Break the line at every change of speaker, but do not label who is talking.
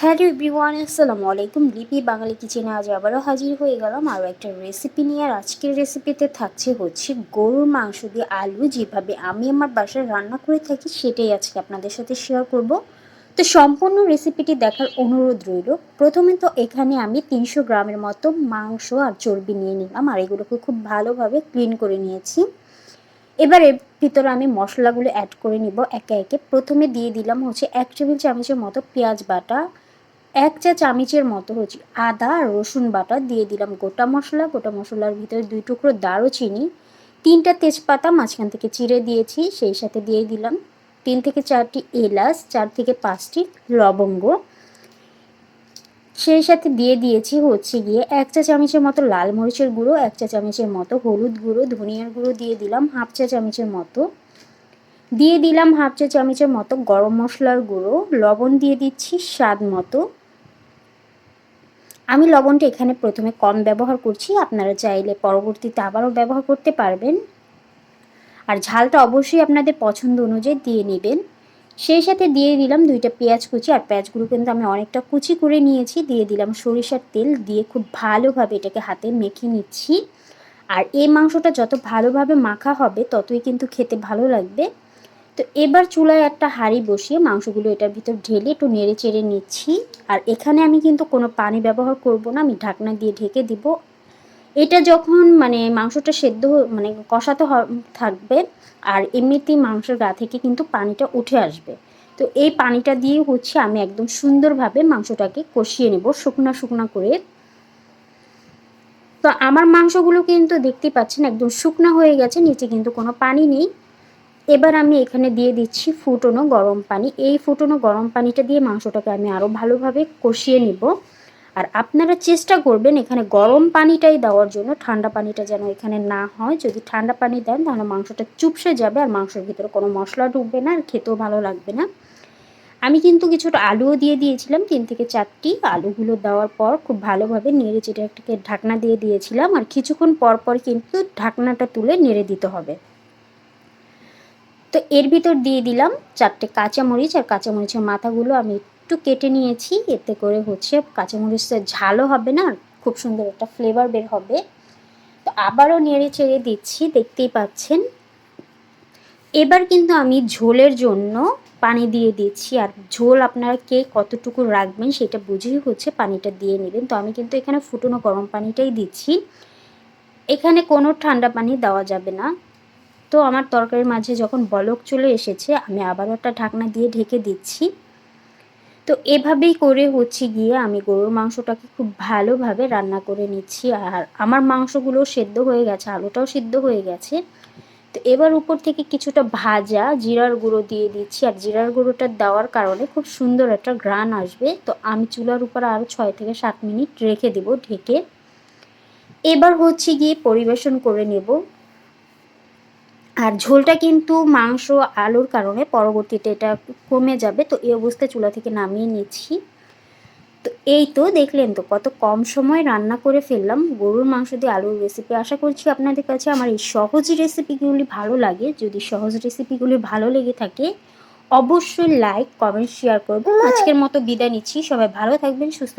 Hello everyone, আসসালামু আলাইকুম। লিপি বাঙালি কিচেনে আজ আবারও হাজির হয়ে গেলাম। আরও একটা রেসিপি নিয়ে। আর আজকের রেসিপিতে থাকছে হচ্ছে গরুর মাংস দিয়ে আলু। যেভাবে আমি আমার বাসায় রান্না করে থাকি, সেটাই আজকে আপনাদের সাথে শেয়ার করব। তো সম্পূর্ণ রেসিপিটি দেখার অনুরোধ রইল। প্রথমে তো এখানে আমি তিনশো গ্রামের মতো মাংস আর চর্বি নিয়ে নিলাম। আর এগুলোকে খুব ভালোভাবে ক্লিন করে নিয়েছি। এবার এর ভিতরে আমি মশলাগুলো অ্যাড করে নিব একে একে। প্রথমে দিয়ে দিলাম হচ্ছে এক টেবিল চামচের মতো পেঁয়াজ বাটা। এক চা চামচের মতো হচ্ছে আদা আর রসুন বাটা দিয়ে দিলাম গোটা মশলা। গোটা মশলার ভিতরে দুই টুকরো দারুচিনি, তিনটা তেজপাতা মাঝখান থেকে চিড়ে দিয়েছি, সেই সাথে দিয়ে দিলাম তিন থেকে চারটি এলাচ, চার থেকে পাঁচটি লবঙ্গ। সেই সাথে দিয়ে দিয়েছি হচ্ছে গিয়ে এক চা চামচের মতো লাল মরিচের গুঁড়ো, এক চা চামচের মতো হলুদ গুঁড়ো, ধনিয়ার গুঁড়ো দিয়ে দিলাম হাফ চা চামচের মতো। দিয়ে দিলাম হাফ চা চামচের মতো গরম মশলার গুঁড়ো, লবণ দিয়ে দিচ্ছি স্বাদ মতো। আমি লবণটা এখানে প্রথমে কম ব্যবহার করছি, আপনারা চাইলে পরবর্তীতে আবারও ব্যবহার করতে পারবেন। আর ঝালটা অবশ্যই আপনাদের পছন্দ অনুযায়ী দিয়ে নেবেন। সেই সাথে দিয়ে দিলাম দুইটা পেঁয়াজ কুচি, আর পেঁয়াজগুলো কিন্তু আমি অনেকটা কুচি করে নিয়েছি। দিয়ে দিলাম সরিষার তেল, দিয়ে খুব ভালোভাবে এটাকে হাতে মেখে নিচ্ছি। আর এই মাংসটা যত ভালোভাবে মাখা হবে, ততই কিন্তু খেতে ভালো লাগবে। তো এবার চুলায় একটা হাঁড়ি বসিয়ে মাংসগুলো এটার ভিতর ঢেলে একটু নেড়ে চেড়ে নিচ্ছি। আর এখানে আমি কিন্তু কোনো পানি ব্যবহার করব না, আমি ঢাকনা দিয়ে ঢেকে দিব। এটা যখন মানে মাংসটা সেদ্ধ মানে কষাতে থাকবে, আর এমনিতেই মাংসের গা থেকে কিন্তু পানিটা উঠে আসবে। তো এই পানিটা দিয়ে হচ্ছে আমি একদম সুন্দরভাবে মাংসটাকে কষিয়ে নেব শুকনা শুকনা করে। তো আমার মাংসগুলো কিন্তু দেখতে পাচ্ছেন একদম শুকনা হয়ে গেছে, নিচে কিন্তু কোনো পানি নেই। এবার আমি এখানে দিয়ে দিচ্ছি ফুটনো গরম পানি। এই ফুটনো গরম পানিটা দিয়ে মাংসটাকে আমি আরও ভালোভাবে কষিয়ে নিব। আর আপনারা চেষ্টা করবেন এখানে গরম পানিটাই দেওয়ার জন্য, ঠান্ডা পানিটা যেন এখানে না হয়। যদি ঠান্ডা পানি দেন তাহলে মাংসটা চুপসে যাবে আর মাংসের ভিতরে কোনো মশলা ঢুকবে না আর খেতেও ভালো লাগবে না। আমি কিন্তু কিছুটা আলুও দিয়ে দিয়েছিলাম, তিন থেকে চারটি। আলুগুলো দেওয়ার পর খুব ভালোভাবে নেড়ে চেটে একটাকে ঢাকনা দিয়ে দিয়েছিলাম। আর কিছুক্ষণ পর পর কিন্তু ঢাকনাটা তুলে নেড়ে দিতে হবে। তো এর ভিতর দিয়ে দিলাম চারটে কাঁচামরিচ আর কাঁচামরিচের মাথাগুলো আমি একটু কেটে নিয়েছি। এতে করে হচ্ছে কাঁচামরিচের ঝালও হবে না, খুব সুন্দর একটা ফ্লেভার বের হবে। তো আবারও নেড়ে চেড়ে দিচ্ছি, দেখতেই পাচ্ছেন। এবার কিন্তু আমি ঝোলের জন্য পানি দিয়ে দিচ্ছি। আর ঝোল আপনারা কে কতটুকু রাখবেন সেটা বুঝেই হচ্ছে পানিটা দিয়ে নেবেন। তো আমি কিন্তু এখানে ফুটনো গরম পানিটাই দিচ্ছি। এখানে কোনো ঠান্ডা পানি দেওয়া যাবে না। তো আমার তরকারির মাঝে যখন বলক চলে এসেছে, আমি আবারও একটা ঢাকনা দিয়ে ঢেকে দিচ্ছি। তো এভাবেই করে হচ্ছে গিয়ে আমি গরুর মাংসটাকে খুব ভালোভাবে রান্না করে নিচ্ছি। আর আমার মাংসগুলো সেদ্ধ হয়ে গেছে, আলুটাও সিদ্ধ হয়ে গেছে। তো এবার উপর থেকে কিছুটা ভাজা, জিরার গুঁড়ো দিয়ে দিচ্ছি। আর জিরার গুঁড়োটা দেওয়ার কারণে খুব সুন্দর একটা গ্রান আসবে। তো আমি চুলার উপর আরও ছয় থেকে সাত মিনিট রেখে দেব ঢেকে। এবার হচ্ছে গিয়ে পরিবেশন করে নেব। আর ঝোলটা কিন্তু মাংস, আলুর কারণে পরবর্তীতে এটা কমে যাবে। তো এই অবস্থায় চুলা থেকে নামিয়ে নিচ্ছি। তো এই তো দেখলেন তো, কত কম সময় রান্না করে ফেললাম। গরুর মাংস দিয়ে আলুর রেসিপি আশা করছি আপনাদের কাছে আমার এই সহজ রেসিপিগুলি ভালো লাগে। যদি সহজ রেসিপিগুলি ভালো লেগে থাকে, অবশ্যই লাইক কমেন্ট শেয়ার করবেন। আজকের মতো বিদায় নিচ্ছি। সবাই ভালো থাকবেন, সুস্থ